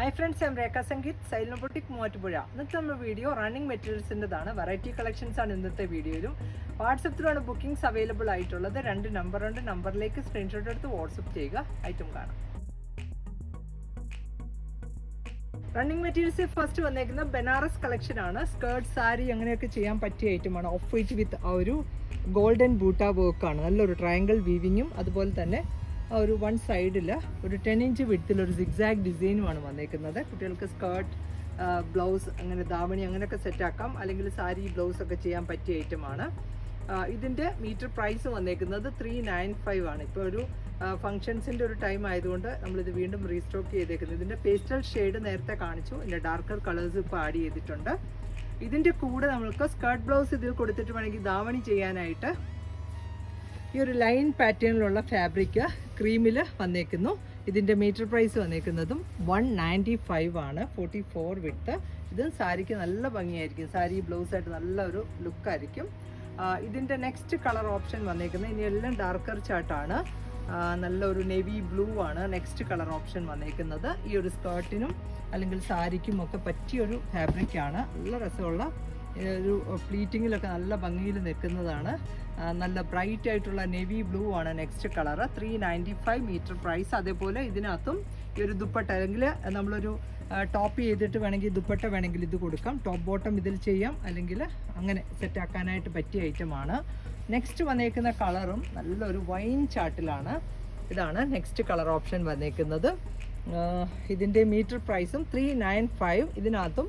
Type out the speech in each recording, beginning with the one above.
Hi friends M Rekha Sangeeth Xylem boutique Muvattupuzha ഇന്നത്തെ നമ്മുടെ video running മെറ്റീരിയൽസിന്റെതാണ് variety collections ആണ് ഇന്നത്തെ വീഡിയോയിലും വാട്സപ്പിലാണ് ബുക്കിംഗ്സ് അവൈലബിൾ ആയിട്ടുള്ളത്. രണ്ട് നമ്പർ ഉണ്ട്. നമ്പറിലേക്ക് സ്ക്രീൻഷോട്ട് എടുത്ത് വാട്സപ്പ് ചെയ്യുക. ഐറ്റം കാണാം. റണ്ണിങ് മെറ്റീരിയൽസ് ഫസ്റ്റ് വന്നേക്കുന്ന ബനാറസ് കളക്ഷൻ ആണ്. സ്കേർട്ട് സാരി അങ്ങനെയൊക്കെ ചെയ്യാൻ പറ്റിയ ഐറ്റമാണ് ഓഫ് വൈറ്റ് വിത്ത് ആ ഒരു ഗോൾഡൻ ബൂട്ട വർക്കാണ് നല്ലൊരു ട്രയാങ്കിൾ വീവിങ്ങും അതുപോലെ തന്നെ ഒരു വൺ സൈഡിൽ ഒരു ടെൻ ഇഞ്ച് വിട്ടിൽ ഒരു സിഗ്സാഗ് ഡിസൈനുമാണ് വന്നേക്കുന്നത്. കുട്ടികൾക്ക് സ്കേർട്ട് ബ്ലൗസ് അങ്ങനെ ദാവണി അങ്ങനെയൊക്കെ സെറ്റാക്കാം അല്ലെങ്കിൽ സാരി ബ്ലൗസ് ഒക്കെ ചെയ്യാൻ പറ്റിയ ഐറ്റമാണ് ഇതിന്റെ മീറ്റർ പ്രൈസ് വന്നേക്കുന്നത് ത്രീ നയൻ ഫൈവ് ആണ്. ഇപ്പോൾ ഒരു ഫംഗ്ഷൻസിന്റെ ഒരു ടൈം ആയതുകൊണ്ട് നമ്മളിത് വീണ്ടും റീസ്റ്റോക്ക് ചെയ്തേക്കുന്നത് ഇതിന്റെ പേസ്റ്റൽ ഷെയ്ഡ് നേരത്തെ കാണിച്ചു. ഇതിന്റെ ഡാർക്കർ കളേഴ്സ് ഇപ്പോൾ ആഡ് ചെയ്തിട്ടുണ്ട്. ഇതിന്റെ കൂടെ നമ്മൾക്ക് സ്കേർട്ട് ബ്ലൗസ് ഇതിൽ കൊടുത്തിട്ട് വേണമെങ്കിൽ ദാവണി ചെയ്യാനായിട്ട് ഈ ഒരു ലൈൻ പാറ്റേണിലുള്ള ഫാബ്രിക് ക്രീമിൽ വന്നേക്കുന്നു. ഇതിന്റെ മീറ്റർ പ്രൈസ് വന്നേക്കുന്നതും വൺ നയന്റി ഫൈവ് ആണ്. ഫോർട്ടി ഫോർ വിട്ട് ഇതും സാരിക്ക് നല്ല ഭംഗിയായിരിക്കും. സാരി ബ്ലൗസായിട്ട് നല്ല ഒരു ലുക്കായിരിക്കും ഇതിന്റെ നെക്സ്റ്റ് കളർ ഓപ്ഷൻ വന്നേക്കുന്നത് ഇനി എല്ലാം ഡാർക്കർ ചാട്ടാണ് നല്ലൊരു നെവി ബ്ലൂ ആണ് നെക്സ്റ്റ് കളർ ഓപ്ഷൻ വന്നേക്കുന്നത്. ഈ ഒരു സ്കേർട്ടിനും അല്ലെങ്കിൽ സാരിക്കും ഒക്കെ പറ്റിയൊരു ഫാബ്രിക്കാണ് നല്ല രസമുള്ള ഒരു പ്ലീറ്റിങ്ങിലൊക്കെ നല്ല ഭംഗിയിൽ നിൽക്കുന്നതാണ്. നല്ല ബ്രൈറ്റ് ആയിട്ടുള്ള നെവി ബ്ലൂ ആണ് next colour. Three ninety five metre price. അതേപോലെ ഇതിനകത്തും ഈ ഒരു ദുപ്പട്ട അല്ലെങ്കിൽ നമ്മളൊരു ടോപ്പ് ചെയ്തിട്ട് വേണമെങ്കിൽ ദുപ്പട്ട വേണമെങ്കിൽ ഇത് കൊടുക്കാം. ടോപ്പ് ബോട്ടം ഇതിൽ ചെയ്യാം. അല്ലെങ്കിൽ അങ്ങനെ സെറ്റാക്കാനായിട്ട് പറ്റിയ ഐറ്റമാണ് നെക്സ്റ്റ് വന്നേക്കുന്ന കളറും നല്ലൊരു വൈൻ ചാട്ടിലാണ്. ഇതാണ് നെക്സ്റ്റ് കളർ ഓപ്ഷൻ വന്നേക്കുന്നത്. ഇതിന്റെ മീറ്റർ പ്രൈസും ത്രീ നയൻ ഫൈവ് ഇതിനകത്തും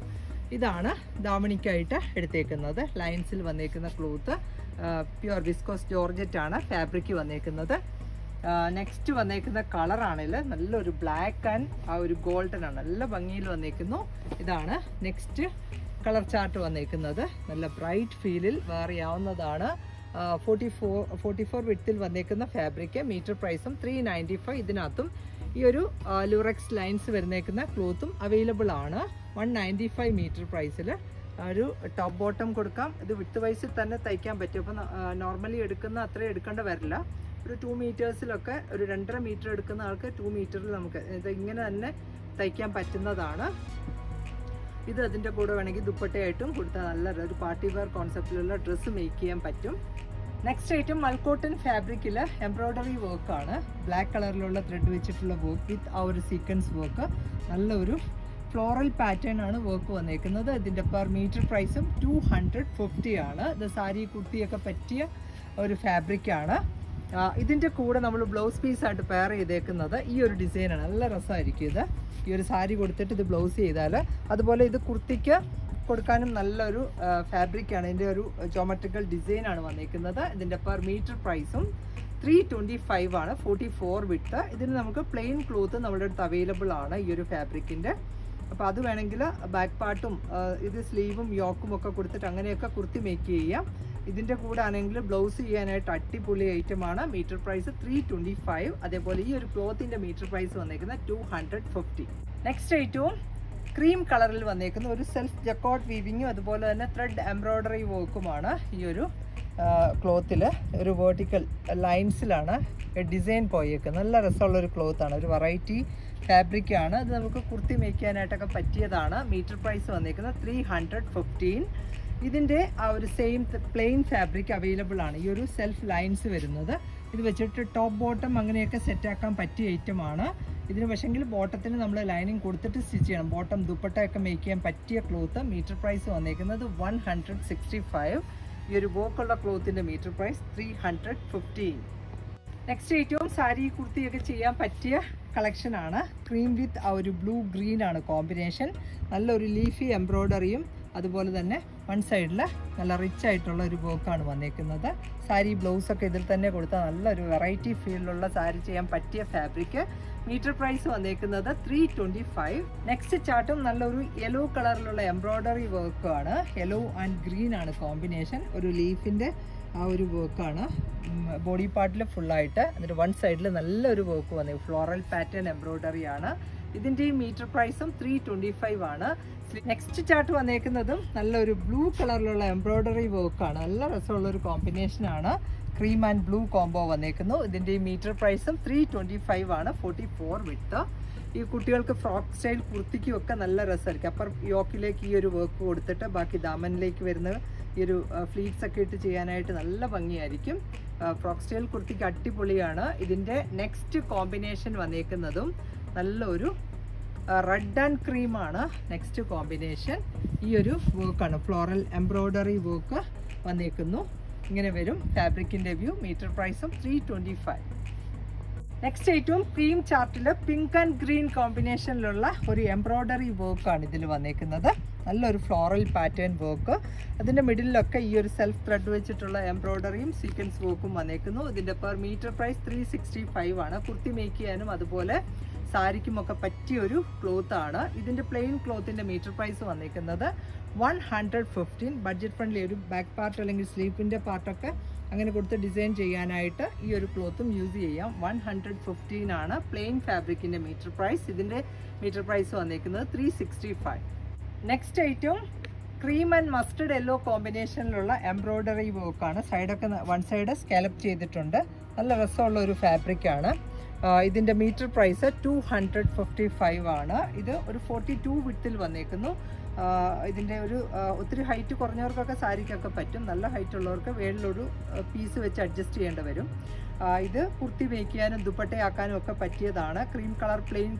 ഇതാണ് ദാമണിക്കായിട്ട് എടുത്തേക്കുന്നത്. ലൈൻസിൽ വന്നേക്കുന്ന ക്ലോത്ത് പ്യുവർ വിസ്കോസ് ജോർജറ്റ് ആണ് ഫാബ്രിക് വന്നേക്കുന്നത്. നെക്സ്റ്റ് വന്നേക്കുന്ന കളറാണെങ്കിൽ നല്ലൊരു ബ്ലാക്ക് ആൻഡ് ആ ഒരു ഗോൾഡൻ ആണ്. നല്ല ഭംഗിയിൽ വന്നേക്കുന്നു. ഇതാണ് നെക്സ്റ്റ് കളർ ചാർട്ട് വന്നേക്കുന്നത്. നല്ല ബ്രൈറ്റ് ഫീലിൽ വേറിയാവുന്നതാണ്. ഫോർട്ടി ഫോർ ഫോർട്ടി ഫോർ വിട്ടിൽ വന്നേക്കുന്ന ഫാബ്രിക് മീറ്റർ പ്രൈസും ത്രീ നയന്റി ഫൈവ് ഇതിനകത്തും ഈ ഒരു ലുറക്സ് ലൈൻസ് വരുന്നേക്കുന്ന ക്ലോത്തും അവൈലബിൾ ആണ്. വൺ നയന്റി ഫൈവ് മീറ്റർ പ്രൈസിൽ ഒരു ടോപ്പ് ബോട്ടം കൊടുക്കാം. ഇത് വിത്ത് വൈസിൽ തന്നെ തയ്ക്കാൻ പറ്റും. അപ്പോൾ നോർമലി എടുക്കുന്ന അത്രയും എടുക്കേണ്ട വരില്ല. ഒരു ടു മീറ്റേഴ്സിലൊക്കെ ഒരു രണ്ടര മീറ്റർ എടുക്കുന്ന ആൾക്ക് ടു മീറ്ററിൽ നമുക്ക് ഇത് ഇങ്ങനെ തന്നെ തയ്ക്കാൻ പറ്റുന്നതാണ്. ഇത് അതിന്റെ കൂടെ വേണമെങ്കിൽ ദുപ്പട്ടയായിട്ടും കൊടുത്താൽ നല്ല ഒരു പാർട്ടി വെയർ കോൺസെപ്റ്റിലുള്ള ഡ്രസ്സ് മേക്ക് ചെയ്യാൻ പറ്റും. നെക്സ്റ്റ് ഐറ്റം മൽക്കോട്ടൺ ഫാബ്രിക്കിൽ എംബ്രോയ്ഡറി വർക്കാണ് ബ്ലാക്ക് കളറിലുള്ള ത്രെഡ് വെച്ചിട്ടുള്ള വർക്ക് വിത്ത് ആ ഒരു സീക്വൻസ് വർക്ക് നല്ലൊരു ഫ്ലോറൽ പാറ്റേൺ ആണ് വർക്ക് വന്നേക്കുന്നത്. ഇതിന്റെ പെർ മീറ്റർ പ്രൈസും ടു ഹൺഡ്രഡ് ഫിഫ്റ്റി ആണ്. ഇത് സാരി കുർത്തിയൊക്കെ പറ്റിയ ഒരു ഫാബ്രിക്കാണ് ഇതിന്റെ കൂടെ നമ്മൾ ബ്ലൗസ് പീസായിട്ട് പെയർ ചെയ്തേക്കുന്നത് ഈ ഒരു ഡിസൈനാണ് നല്ല രസമായിരിക്കും ഇത്. ഈ ഒരു സാരി കൊടുത്തിട്ട് ഇത് ബ്ലൗസ് ചെയ്താൽ അതുപോലെ ഇത് കുർത്തിക്ക് കൊടുക്കാനും നല്ലൊരു ഫാബ്രിക്കാണ് ഇതിന്റെ ഒരു ജോമെട്രിക്കൽ ഡിസൈനാണ് വന്നിരിക്കുന്നത് ഇതിന്റെ പെർ മീറ്റർ പ്രൈസും ത്രീ ട്വന്റി ഫൈവ് ആണ്. ഫോർട്ടി ഫോർ വിട്ട് ഇതിന് നമുക്ക് പ്ലെയിൻ ക്ലോത്ത് നമ്മുടെ അടുത്ത് അവൈലബിൾ ആണ് ഈ ഒരു ഫാബ്രിക്കിന്റെ അപ്പോൾ അത് വേണമെങ്കിൽ ബാക്ക് പാർട്ടും ഇത് സ്ലീവും യോക്കും ഒക്കെ കൊടുത്തിട്ട് അങ്ങനെയൊക്കെ കുർത്തി മേക്ക് ചെയ്യാം. ഇതിന്റെ കൂടെ ആണെങ്കിൽ ബ്ലൗസ് ചെയ്യാനായിട്ട് അടിപൊളി ഐറ്റമാണ് metre price three twenty five അതേപോലെ ഈ ഒരു ക്ലോത്തിന്റെ മീറ്റർ പ്രൈസ് വന്നേക്കുന്നത് ടു ഹൺഡ്രഡ് ഫിഫ്റ്റി നെക്സ്റ്റ് ഐറ്റവും ക്രീം കളറിൽ വന്നേക്കുന്ന ഒരു സെൽഫ് ജക്കോട്ട് വീവിങ്ങും അതുപോലെ തന്നെ ത്രെഡ് എംബ്രോയ്ഡറി വർക്കുമാണ് ഈ ഒരു ക്ലോത്തിൽ ഒരു വേർട്ടിക്കൽ ലൈൻസിലാണ് ഡിസൈൻ പോയേക്കുന്നത്. നല്ല രസമുള്ള ഒരു ക്ലോത്താണ് ഒരു വെറൈറ്റി ഫാബ്രിക്കാണ് ഇത് നമുക്ക് കുർത്തി മേക്കാനായിട്ടൊക്കെ പറ്റിയതാണ്. മീറ്റർ പ്രൈസ് വന്നേക്കുന്നത് ത്രീ ഹൺഡ്രഡ് ഫിഫ്റ്റീൻ ഇതിന്റെ ആ ഒരു സെയിം പ്ലെയിൻ ഫാബ്രിക് അവൈലബിൾ ആണ്. ഈ ഒരു സെൽഫ് ലൈൻസ് വരുന്നത്. ഇത് വെച്ചിട്ട് ടോപ്പ് ബോട്ടം അങ്ങനെയൊക്കെ സെറ്റാക്കാൻ പറ്റിയ ഐറ്റമാണ് ഇതിന് പക്ഷെങ്കിൽ ബോട്ടത്തിന് നമ്മൾ ലൈനിങ് കൊടുത്തിട്ട് സ്റ്റിച്ച് ചെയ്യണം. ബോട്ടം ദുപ്പട്ടയൊക്കെ മേക്ക് ചെയ്യാൻ പറ്റിയ ക്ലോത്ത് മീറ്റർ പ്രൈസ് വന്നേക്കുന്നത് വൺ ഹൺഡ്രഡ് സിക്സ്റ്റി ഫൈവ് ഈ ഒരു വോക്കുള്ള ക്ലോത്തിന്റെ metre price three hundred fifteen next ഏറ്റവും സാരി കുർത്തിയൊക്കെ ചെയ്യാൻ പറ്റിയ കളക്ഷനാണ് ക്രീം വിത്ത് ആ ഒരു ബ്ലൂ ഗ്രീൻ ആണ് കോമ്പിനേഷൻ നല്ലൊരു ലീഫി എംബ്രോയ്ഡറിയും അതുപോലെ തന്നെ വൺ സൈഡിൽ നല്ല റിച്ച് ആയിട്ടുള്ള ഒരു വർക്കാണ് വന്നേക്കുന്നത്. സാരി ബ്ലൗസൊക്കെ ഇതിൽ തന്നെ കൊടുത്താൽ നല്ലൊരു വെറൈറ്റി ഫീലിലുള്ള സാരി ചെയ്യാൻ പറ്റിയ ഫാബ്രിക് മീറ്റർ പ്രൈസ് വന്നേക്കുന്നത് ത്രീ ട്വന്റി ഫൈവ് നെക്സ്റ്റ് ചാർട്ടും നല്ലൊരു യെല്ലോ കളറിലുള്ള എംബ്രോയ്ഡറി വർക്കാണ് യെല്ലോ ആൻഡ് ഗ്രീൻ ആണ് കോമ്പിനേഷൻ ഒരു ലീഫിന്റെ ആ ഒരു വർക്കാണ് ബോഡി പാർട്ടിൽ ഫുള്ളായിട്ട് എന്നിട്ട് വൺ സൈഡിൽ നല്ലൊരു വർക്ക് വന്നു. ഫ്ലോറൽ പാറ്റേൺ എംബ്രോയ്ഡറി ആണ്. ഇതിന്റെ മീറ്റർ പ്രൈസും ത്രീ ട്വന്റി ഫൈവ് ആണ് നെക്സ്റ്റ് ചാർട്ട് വന്നേക്കുന്നതും നല്ലൊരു ബ്ലൂ കളറിലുള്ള എംബ്രോയ്ഡറി വർക്കാണ് നല്ല രസമുള്ള ഒരു കോമ്പിനേഷനാണ് ക്രീം ആൻഡ് ബ്ലൂ കോംബോ വന്നേക്കുന്നു. ഇതിന്റെ മീറ്റർ പ്രൈസും ത്രീ ട്വന്റി ഫൈവ് ആണ്. ഫോർട്ടി ഫോർ വിട്ട് ഈ കുട്ടികൾക്ക് ഫ്രോക്ക് സ്റ്റൈൽ കുർത്തിക്കും ഒക്കെ നല്ല രസമായിരിക്കും. അപ്പർ യോക്കിലേക്ക് ഈ ഒരു വർക്ക് കൊടുത്തിട്ട് ബാക്കി ദാമനിലേക്ക് വരുന്ന ഈ ഒരു ഫ്ലീറ്റ്സ് ഒക്കെ ഇട്ട് ചെയ്യാനായിട്ട് നല്ല ഭംഗിയായിരിക്കും. ഫ്രോക്ക് സ്റ്റൈൽ കുർത്തിക്ക് അടിപൊളിയാണ്. ഇതിന്റെ നെക്സ്റ്റ് കോമ്പിനേഷൻ വന്നേക്കുന്നതും നല്ലൊരു റെഡ് ആൻഡ് ക്രീമാണ് നെക്സ്റ്റ് കോമ്പിനേഷൻ ഈ ഒരു വർക്കാണ് ഫ്ലോറൽ എംബ്രോയ്ഡറി വർക്ക് വന്നേക്കുന്നു. ഇങ്ങനെ വരും. ഫാബ്രിക്കിന്റെ വ്യൂ മീറ്റർ പ്രൈസും ത്രീ ട്വന്റി ഫൈവ് നെക്സ്റ്റ് ഏറ്റവും ക്രീം ചാർട്ടിൽ പിങ്ക് ആൻഡ് ഗ്രീൻ കോമ്പിനേഷനിലുള്ള ഒരു എംബ്രോയ്ഡറി വർക്കാണ് ഇതിൽ വന്നേക്കുന്നത്. നല്ലൊരു ഫ്ലോറൽ പാറ്റേൺ വർക്ക് അതിന്റെ മിഡിലൊക്കെ ഈ ഒരു സെൽഫ് ത്രെഡ് വെച്ചിട്ടുള്ള എംബ്രോയ്ഡറിയും സീക്വൻസ് വർക്കും വന്നേക്കുന്നു. ഇതിന്റെ per metre price three sixty five ആണ്. കുർത്തി മേക്ക് ചെയ്യാനും അതുപോലെ സാരിക്കുമൊക്കെ പറ്റിയ ഒരു ക്ലോത്ത് ആണ് ഇതിന്റെ പ്ലെയിൻ ക്ലോത്തിന്റെ മീറ്റർ പ്രൈസ് വന്നിരിക്കുന്നത് one hundred fifteen budget friendly ഒരു ബാക്ക് പാർട്ട് അല്ലെങ്കിൽ സ്ലീപ്പിന്റെ പാർട്ടൊക്കെ അങ്ങനെ കൊടുത്ത് ഡിസൈൻ ചെയ്യാനായിട്ട് ഈ ഒരു ക്ലോത്തും യൂസ് ചെയ്യാം. വൺ ഹൺഡ്രഡ് ഫിഫ്റ്റീൻ ആണ് പ്ലെയിൻ ഫാബ്രിക്കിന്റെ മീറ്റർ പ്രൈസ് ഇതിന്റെ മീറ്റർ പ്രൈസ് വന്നിരിക്കുന്നത് three sixty five next item cream and mustard yellow കോമ്പിനേഷനിലുള്ള embroidery വർക്കാണ് സൈഡൊക്കെ വൺ സൈഡ് സ്കാലപ്പ് ചെയ്തിട്ടുണ്ട്. നല്ല രസമുള്ള ഒരു ഫാബ്രിക്കാണ് ഇതിന്റെ metre price two hundred fifty five ആണ്. ഇത് ഒരു ഫോർട്ടി ടു വിട്ടിൽ വന്നേക്കുന്നു ഇതിന്റെ ഒരു ഒത്തിരി ഹൈറ്റ് കുറഞ്ഞവർക്കൊക്കെ സാരിക്കൊക്കെ പറ്റും. നല്ല ഹൈറ്റ് ഉള്ളവർക്ക് വേളിലൊരു പീസ് വെച്ച് അഡ്ജസ്റ്റ് ചെയ്യേണ്ടി വരും. ഇത് കുർത്തി മേയ്ക്കാനും ദുപ്പട്ടയാക്കാനും ഒക്കെ പറ്റിയതാണ്. ക്രീം കളർ പ്ലെയിൻ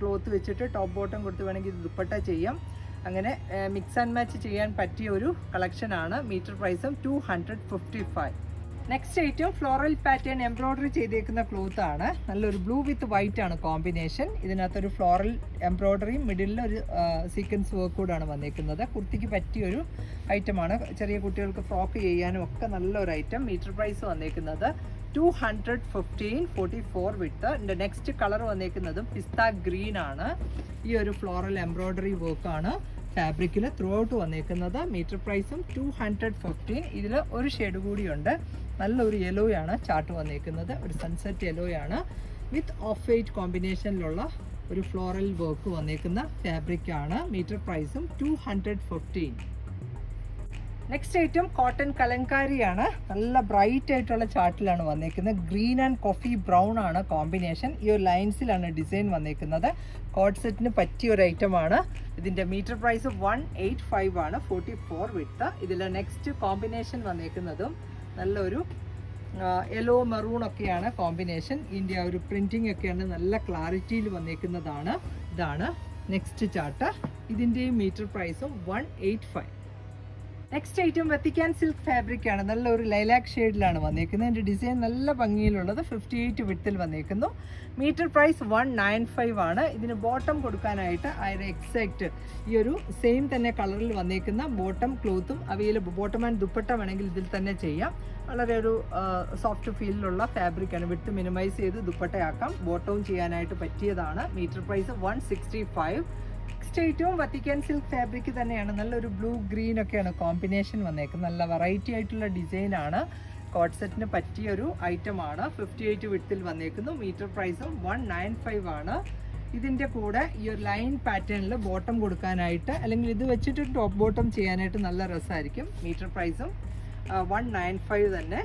ക്ലോത്ത് വെച്ചിട്ട് ടോപ്പ് ബോട്ടം കൊടുത്ത് വേണമെങ്കിൽ ഇത് ദുപ്പട്ട ചെയ്യാം. അങ്ങനെ മിക്സ് ആൻഡ് മാച്ച് ചെയ്യാൻ പറ്റിയ ഒരു കളക്ഷനാണ് മീറ്റർ പ്രൈസും two hundred fifty five next item floral pattern embroidery ചെയ്തേക്കുന്ന ക്ലോത്ത് ആണ്. നല്ലൊരു ബ്ലൂ വിത്ത് വൈറ്റ് ആണ് കോമ്പിനേഷൻ ഇതിനകത്തൊരു ഫ്ലോറൽ എംബ്രോയ്ഡറിയും മിഡിലിൽ ഒരു സീക്വൻസ് വർക്ക് കൂടാണ് വന്നേക്കുന്നത്. കുർത്തിക്ക് പറ്റിയൊരു ഐറ്റമാണ് ചെറിയ കുട്ടികൾക്ക് ഫ്രോക്ക് ചെയ്യാനും ഒക്കെ നല്ലൊരു ഐറ്റം മീറ്റർ പ്രൈസ് വന്നേക്കുന്നത് two hundred fifteen forty four width എന്റെ നെക്സ്റ്റ് കളർ വന്നേക്കുന്നതും പിസ്ത ഗ്രീൻ ആണ്. ഈ ഒരു ഫ്ലോറൽ എംബ്രോയ്ഡറി വർക്കാണ് ഫാബ്രിക്കിൽ ത്രൂ ഔട്ട് വന്നേക്കുന്നത്. മീറ്റർ പ്രൈസും ടു ഹൺഡ്രഡ് ഫിഫ്റ്റീൻ ഇതിൽ ഒരു ഷെയ്ഡ് കൂടിയുണ്ട് നല്ലൊരു യെലോയാണ് ചാർട്ട് വന്നേക്കുന്നത്. ഒരു സൺസെറ്റ് യെലോയാണ് വിത്ത് ഓഫ് വൈറ്റ് കോമ്പിനേഷനിലുള്ള ഒരു ഫ്ലോറൽ വർക്ക് വന്നേക്കുന്ന ഫാബ്രിക്കാണ് മീറ്റർ പ്രൈസും two hundred fifteen next item cotton കലങ്കാരിയാണ്. നല്ല ബ്രൈറ്റ് ആയിട്ടുള്ള ചാർട്ടിലാണ് വന്നേക്കുന്നത്. ഗ്രീൻ ആൻഡ് കോഫി ബ്രൗൺ ആണ് കോമ്പിനേഷൻ ഈ ഒരു ലൈൻസിലാണ് ഡിസൈൻ വന്നേക്കുന്നത്. കോട്ട് സെറ്റിന് പറ്റിയ ഒരു ഐറ്റമാണ് ഇതിന്റെ metre price one eight five ആണ്. ഫോർട്ടി ഫോർ വിട്ട് ഇതിൽ നെക്സ്റ്റ് കോമ്പിനേഷൻ വന്നേക്കുന്നതും നല്ലൊരു യെല്ലോ മെറൂൺ ഒക്കെയാണ് കോമ്പിനേഷൻ ഇതിന്റെ ആ ഒരു പ്രിന്റിംഗ് ഒക്കെയാണ് നല്ല ക്ലാരിറ്റിയിൽ വന്നേക്കുന്നതാണ്. ഇതാണ് നെക്സ്റ്റ് ചാർട്ട് ഇതിന്റെയും മീറ്റർ പ്രൈസും one eight five next item വെത്തിക്കാൻ silk fabric ആണ്. നല്ലൊരു ലൈലാക്ക് ഷെയ്ഡിലാണ് വന്നേക്കുന്നത്. അതിന്റെ ഡിസൈൻ നല്ല ഭംഗിയിലുള്ളത്. ഫിഫ്റ്റി എയ്റ്റ് വിട്ടിൽ വന്നേക്കുന്നു. Metre price one nine five ആണ്. ഇതിന് ബോട്ടം കൊടുക്കാനായിട്ട് അതിന് എക്സാക്റ്റ് ഈ ഒരു സെയിം തന്നെ കളറിൽ വന്നേക്കുന്ന ബോട്ടം ക്ലോത്തും അവൈലബിൾ ബോട്ടം ആൻഡ് ദുപ്പട്ട വേണമെങ്കിൽ ഇതിൽ തന്നെ ചെയ്യാം. വളരെ ഒരു സോഫ്റ്റ് ഫീലിലുള്ള ഫാബ്രിക് ആണ്. വിട്ട് മിനിമൈസ് ചെയ്ത് ദുപ്പട്ടയാക്കാം. ബോട്ടവും ചെയ്യാനായിട്ട് പറ്റിയതാണ്. Metre price one sixty five next ഏറ്റവും വത്തിക്കാൻ സിൽക്ക് ഫാബ്രിക് തന്നെയാണ്. നല്ലൊരു ബ്ലൂ ഗ്രീൻ ഒക്കെയാണ് കോമ്പിനേഷൻ വന്നേക്കുന്നത്. നല്ല വെറൈറ്റി ആയിട്ടുള്ള ഡിസൈനാണ് കോട്ട് സെറ്റിന് പറ്റിയ ഒരു ഐറ്റം ആണ്. ഫിഫ്റ്റി എയ്റ്റ് വിട്ടിൽ വന്നേക്കുന്നു. മീറ്റർ പ്രൈസും വൺ നയൻ ഫൈവ് ആണ്. ഇതിന്റെ കൂടെ ഈ ഒരു ലൈൻ പാറ്റേണിൽ ബോട്ടം കൊടുക്കാനായിട്ട് അല്ലെങ്കിൽ ഇത് വെച്ചിട്ട് ടോപ്പ് ബോട്ടം ചെയ്യാനായിട്ട് നല്ല രസമായിരിക്കും. മീറ്റർ പ്രൈസും വൺ നയൻ ഫൈവ് തന്നെ.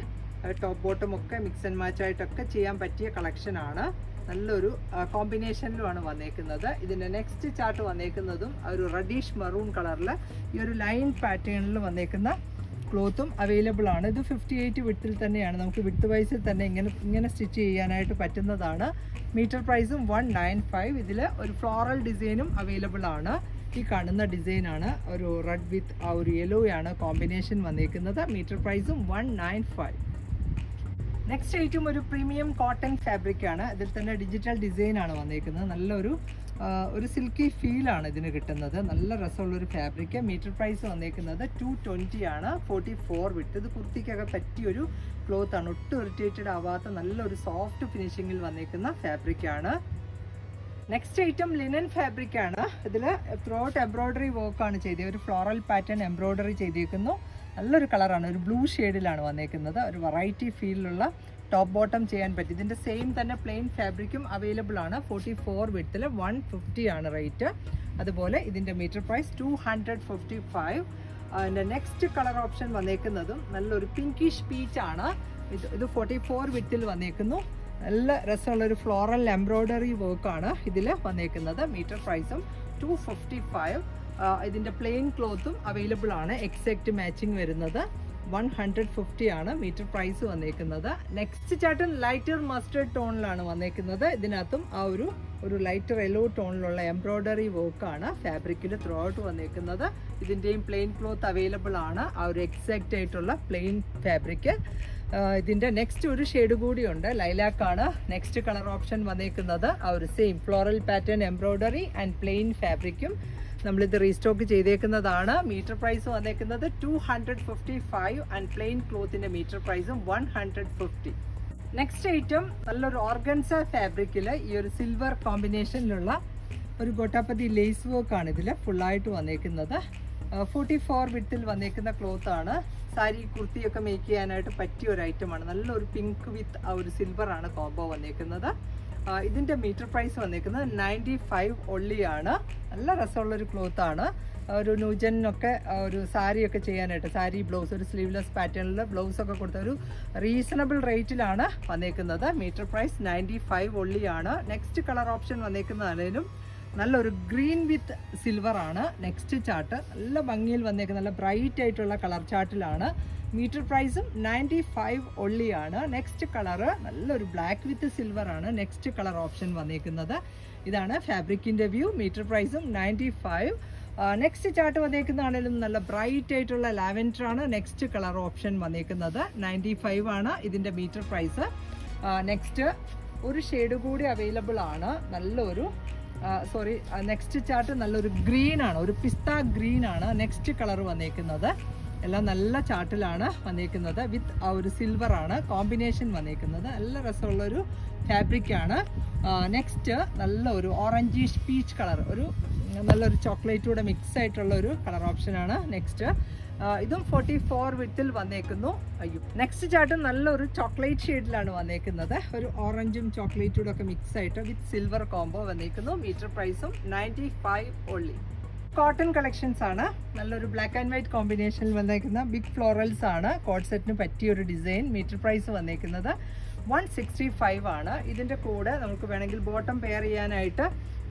ടോപ്പ് ബോട്ടം ഒക്കെ മിക്സ് ആൻഡ് മാച്ച് ആയിട്ടൊക്കെ ചെയ്യാൻ പറ്റിയ കളക്ഷൻ ആണ്. നല്ലൊരു കോമ്പിനേഷനിലുമാണ് വന്നേക്കുന്നത്. ഇതിന്റെ നെക്സ്റ്റ് ചാർട്ട് വന്നേക്കുന്നതും ഒരു റെഡീഷ് മറൂൺ കളറിൽ ഈ ഒരു ലൈൻ പാറ്റേണിൽ വന്നേക്കുന്ന ക്ലോത്തും അവൈലബിൾ ആണ്. ഇത് ഫിഫ്റ്റി എയ്റ്റ് വിട്ടിൽ തന്നെയാണ്. നമുക്ക് വിട്ട് വൈസിൽ തന്നെ ഇങ്ങനെ ഇങ്ങനെ സ്റ്റിച്ച് ചെയ്യാനായിട്ട് പറ്റുന്നതാണ്. മീറ്റർ പ്രൈസും വൺ നയൻ ഫൈവ് ഇതിൽ ഒരു ഫ്ലോറൽ ഡിസൈനും അവൈലബിൾ ആണ്. ഈ കാണുന്ന ഡിസൈനാണ് ഒരു റെഡ് വിത്ത് ആ ഒരു യെല്ലോ ആണ് കോമ്പിനേഷൻ വന്നേക്കുന്നത്. മീറ്റർ പ്രൈസും one nine five next item ഒരു പ്രീമിയം കോട്ടൺ ഫാബ്രിക് ആണ്. ഇതിൽ തന്നെ ഡിജിറ്റൽ ഡിസൈൻ ആണ് വന്നിരിക്കുന്നത്. നല്ലൊരു ഒരു സിൽക്കി ഫീൽ ആണ് ഇതിന് കിട്ടുന്നത്. നല്ല രസമുള്ള ഒരു ഫാബ്രിക് മീറ്റർ പ്രൈസ് വന്നേക്കുന്നത് ടു ട്വന്റി ആണ്. ഫോർട്ടി ഫോർ വിട്ട് ഇത് കുർത്തിക്കൊക്കെ പറ്റിയൊരു ക്ലോത്ത് ആണ്. ഒട്ടും ഇറിറ്റേറ്റഡ് ആവാത്ത നല്ലൊരു സോഫ്റ്റ് ഫിനിഷിങ്ങിൽ വന്നേക്കുന്ന ഫാബ്രിക് ആണ്. നെക്സ്റ്റ് ഐറ്റം ലിനൻ ഫാബ്രിക് ആണ്. ഇതിൽ ത്രോട്ട് എംബ്രോയ്ഡറി വർക്കാണ് ചെയ്തത് ഒരു ഫ്ലോറൽ പാറ്റേൺ എംബ്രോയ്ഡറി ചെയ്തേക്കുന്നു. നല്ലൊരു കളറാണ്. ഒരു ബ്ലൂ ഷെയ്ഡിലാണ് വന്നേക്കുന്നത്. ഒരു വെറൈറ്റി ഫീലിലുള്ള ടോപ്പ് ബോട്ടം ചെയ്യാൻ പറ്റും. ഇതിന്റെ സെയിം തന്നെ പ്ലെയിൻ ഫാബ്രിക്കും അവൈലബിൾ ആണ്. ഫോർട്ടി ഫോർ വിട്ടിൽ വൺ ഫിഫ്റ്റി ആണ് റേറ്റ് അതുപോലെ ഇതിന്റെ metre price two hundred fifty five അതിന്റെ നെക്സ്റ്റ് കളർ ഓപ്ഷൻ വന്നേക്കുന്നതും നല്ലൊരു പിങ്കിഷ് പീച്ച് ആണ്. ഇത് ഇത് ഫോർട്ടി ഫോർ വിട്ടിൽ വന്നേക്കുന്നു. നല്ല രസമുള്ള ഒരു ഫ്ലോറൽ എംബ്രോയ്ഡറി വർക്കാണ് ഇതിൽ വന്നേക്കുന്നത്. മീറ്റർ പ്രൈസും ടു ഫിഫ്റ്റി ഫൈവ് ഇതിന്റെ പ്ലെയിൻ ക്ലോത്തും അവൈലബിൾ ആണ്. എക്സാക്റ്റ് മാച്ചിങ് വരുന്നത്. വൺ ഹൺഡ്രഡ് ഫിഫ്റ്റി ആണ് മീറ്റർ പ്രൈസ് വന്നേക്കുന്നത്. നെക്സ്റ്റ് ചാട്ടൻ ലൈറ്റർ മസ്റ്റേർഡ് ടോണിലാണ് വന്നേക്കുന്നത്. ഇതിനകത്തും ആ ഒരു ഒരു ലൈറ്റർ യെല്ലോ ടോണിലുള്ള എംബ്രോയ്ഡറി വർക്കാണ് ഫാബ്രിക്കിൽ ത്രൂ ഔട്ട് വന്നേക്കുന്നത്. ഇതിന്റെയും പ്ലെയിൻ ക്ലോത്ത് അവൈലബിൾ ആണ്. ആ ഒരു എക്സാക്റ്റ് ആയിട്ടുള്ള പ്ലെയിൻ ഫാബ്രിക് ഇതിന്റെ നെക്സ്റ്റ് ഒരു ഷെയ്ഡ് കൂടിയുണ്ട് ലൈലാക്ക് ആണ്. നെക്സ്റ്റ് കളർ ഓപ്ഷൻ വന്നേക്കുന്നത്. ആ ഒരു same floral pattern embroidery and plain ഫാബ്രിക്കും നമ്മളിത് റീസ്റ്റോക്ക് ചെയ്തേക്കുന്നതാണ്. മീറ്റർ പ്രൈസ് വന്നേക്കുന്നത് two hundred fifty five and plain ക്ലോത്തിന്റെ metre പ്രൈസും one hundred fifty next item നല്ലൊരു ഓർഗൻസ ഫാബ്രിക്കിൽ ഈ ഒരു സിൽവർ കോമ്പിനേഷനിലുള്ള ഒരു ഗോട്ടാപ്പതി ലേസ് ആണ് ഇതിൽ ഫുള്ളായിട്ട് വന്നേക്കുന്നത്. ഫോർട്ടി ഫോർ വിത്തിൽ വന്നേക്കുന്ന ആണ് സാരി കുർത്തിയൊക്കെ മേക്ക് ചെയ്യാനായിട്ട് പറ്റിയ ഒരു ഐറ്റമാണ് നല്ലൊരു പിങ്ക് വിത്ത് ആ ഒരു ആണ് കോംബോ വന്നേക്കുന്നത്. ആ, ഇതിന്റെ മീറ്റർ പ്രൈസ് വന്നിരിക്കുന്നത് നയന്റി ഫൈവ് ഒള്ളിയാണ്. നല്ല രസമുള്ളൊരു ആണ്. ഒരു ന്യൂജനൊക്കെ ഒരു സാരിയൊക്കെ ചെയ്യാനായിട്ട് സാരി ബ്ലൗസ് ഒരു സ്ലീവ്ലെസ് പാറ്റേണിൽ ബ്ലൗസ് ഒക്കെ കൊടുത്ത ഒരു റീസണബിൾ റേറ്റിലാണ് വന്നേക്കുന്നത്. മീറ്റർ പ്രൈസ് നയന്റി ഫൈവ് ഒള്ളിയാണ്. നെക്സ്റ്റ് കളർ ഓപ്ഷൻ വന്നേക്കുന്നതാണേലും നല്ലൊരു ഗ്രീൻ വിത്ത് സിൽവർ ആണ്. നെക്സ്റ്റ് ചാർട്ട് നല്ല ഭംഗിയിൽ വന്നേക്കുന്ന നല്ല ബ്രൈറ്റ് ആയിട്ടുള്ള കളർ ചാർട്ടിലാണ് മീറ്റർ പ്രൈസും നയന്റി ഫൈവ് ഒള്ളിയാണ്. നെക്സ്റ്റ് കളറ് നല്ലൊരു ബ്ലാക്ക് വിത്ത് സിൽവർ ആണ് നെക്സ്റ്റ് കളർ ഓപ്ഷൻ വന്നേക്കുന്നത്. ഇതാണ് ഫാബ്രിക്കിന്റെ വ്യൂ മീറ്റർ പ്രൈസും നയന്റി ഫൈവ്. നെക്സ്റ്റ് ചാർട്ട് വന്നേക്കുന്നതാണെങ്കിലും നല്ല ബ്രൈറ്റ് ആയിട്ടുള്ള ലാവൻഡർ ആണ് നെക്സ്റ്റ് കളർ ഓപ്ഷൻ വന്നേക്കുന്നത്. നയന്റി ഫൈവ് ആണ് ഇതിന്റെ മീറ്റർ പ്രൈസ്. നെക്സ്റ്റ് ഒരു ഷെയ്ഡ് കൂടി അവൈലബിൾ ആണ്. നല്ലൊരു സോറി നെക്സ്റ്റ് ചാർട്ട് നല്ലൊരു ഗ്രീൻ ആണ് ഒരു പിസ്ത ഗ്രീൻ ആണ് നെക്സ്റ്റ് കളർ വന്നേക്കുന്നത്. എല്ലാം നല്ല ചാട്ടിലാണ് വന്നേക്കുന്നത്. വിത്ത് ആ ഒരു സിൽവർ ആണ്. കോമ്പിനേഷൻ വന്നേക്കുന്നത്. നല്ല രസമുള്ളൊരു ഫാബ്രിക് ആണ്. നെക്സ്റ്റ് നല്ല ഒരു ഓറഞ്ചിഷ് പീച്ച് കളർ ഒരു നല്ലൊരു ചോക്ലേറ്റ് കൂടെ മിക്സ് ആയിട്ടുള്ള ഒരു കളർ ഓപ്ഷനാണ് നെക്സ്റ്റ് ഇതും ഫോർട്ടി ഫോർ വിത്തിൽ വന്നേക്കുന്നു. അയ്യോ. നെക്സ്റ്റ് ചാർട്ട് നല്ലൊരു ചോക്ലേറ്റ് ഷെയ്ഡിലാണ് വന്നേക്കുന്നത്. ഒരു ഓറഞ്ചും ചോക്ലേറ്റും ഒക്കെ മിക്സ് ആയിട്ട് വിത്ത് സിൽവർ കോംബോ വന്നേക്കുന്നു. മീറ്റർ പ്രൈസും ninety five only cotton collections ആണ്. നല്ലൊരു ബ്ലാക്ക് ആൻഡ് വൈറ്റ് കോമ്പിനേഷനിൽ വന്നേക്കുന്ന ബിഗ് ഫ്ലോറൽസ് ആണ്. കോട്ട് സെറ്റിന് പറ്റിയ ഒരു ഡിസൈൻ മീറ്റർ പ്രൈസ് വന്നേക്കുന്നത് വൺ സിക്സ്റ്റി ഫൈവ് ആണ്. ഇതിന്റെ കൂടെ നമുക്ക് വേണമെങ്കിൽ ബോട്ടം പെയർ ചെയ്യാനായിട്ട്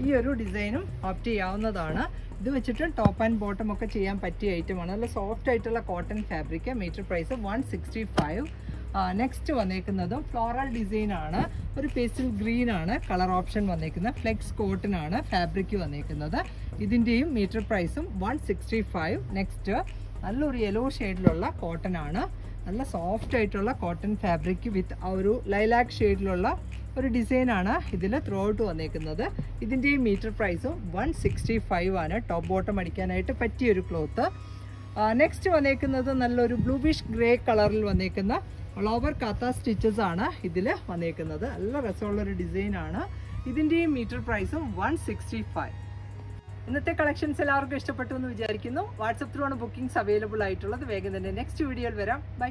ഈ ഒരു ഡിസൈനും ഓപ്റ്റ് ചെയ്യാവുന്നതാണ്. ഇത് വെച്ചിട്ട് ടോപ്പ് ആൻഡ് ബോട്ടം ഒക്കെ ചെയ്യാൻ പറ്റിയ ഐറ്റമാണ് നല്ല സോഫ്റ്റ് ആയിട്ടുള്ള cotton fabric metre price one sixty five next വന്നേക്കുന്നതും floral design ആണ്. ഒരു പേസ്റ്റൽ ഗ്രീൻ ആണ് കളർ ഓപ്ഷൻ വന്നേക്കുന്നത്. ഫ്ലെക്സ് കോട്ടൺ ഫാബ്രിക് വന്നേക്കുന്നത്. ഇതിന്റെയും മീറ്റർ പ്രൈസും വൺ സിക്സ്റ്റി ഫൈവ് നെക്സ്റ്റ് നല്ലൊരു യെല്ലോ ഷെയ്ഡിലുള്ള കോട്ടൺ ആണ്. നല്ല സോഫ്റ്റ് ആയിട്ടുള്ള കോട്ടൺ ഫാബ്രിക് വിത്ത് ആ ഒരു ലൈലാക്ക് ഷെയ്ഡിലുള്ള ഒരു ഡിസൈനാണ് ഇതിൽ ത്രൂ ഔട്ട് വന്നേക്കുന്നത്. ഇതിന്റെയും മീറ്റർ പ്രൈസും വൺ സിക്സ്റ്റി ഫൈവ് ആണ്. ടോപ്പ് ബോട്ടം അടിക്കാനായിട്ട് പറ്റിയൊരു ക്ലോത്ത് നെക്സ്റ്റ് വന്നേക്കുന്നത് നല്ലൊരു ബ്ലൂവിഷ് ഗ്രേ കളറിൽ വന്നേക്കുന്ന ഓവർ കാത്ത സ്റ്റിച്ചസ് ആണ് ഇതിൽ വന്നേക്കുന്നത്. നല്ല രസമുള്ളൊരു ഡിസൈനാണ് ഇതിന്റെയും മീറ്റർ പ്രൈസും വൺ സിക്സ്റ്റി ഫൈവ് ഇന്നത്തെ കളക്ഷൻസ് എല്ലാവർക്കും ഇഷ്ടപ്പെട്ടു എന്ന് വിചാരിക്കുന്നു. വാട്സപ്പ് ത്രൂ ആണ് ബുക്കിംഗ്സ് അവൈലബിൾ ആയിട്ടുള്ളത്. വേഗം തന്നെ നെക്സ്റ്റ് വീഡിയോയിൽ വരാം. ബൈ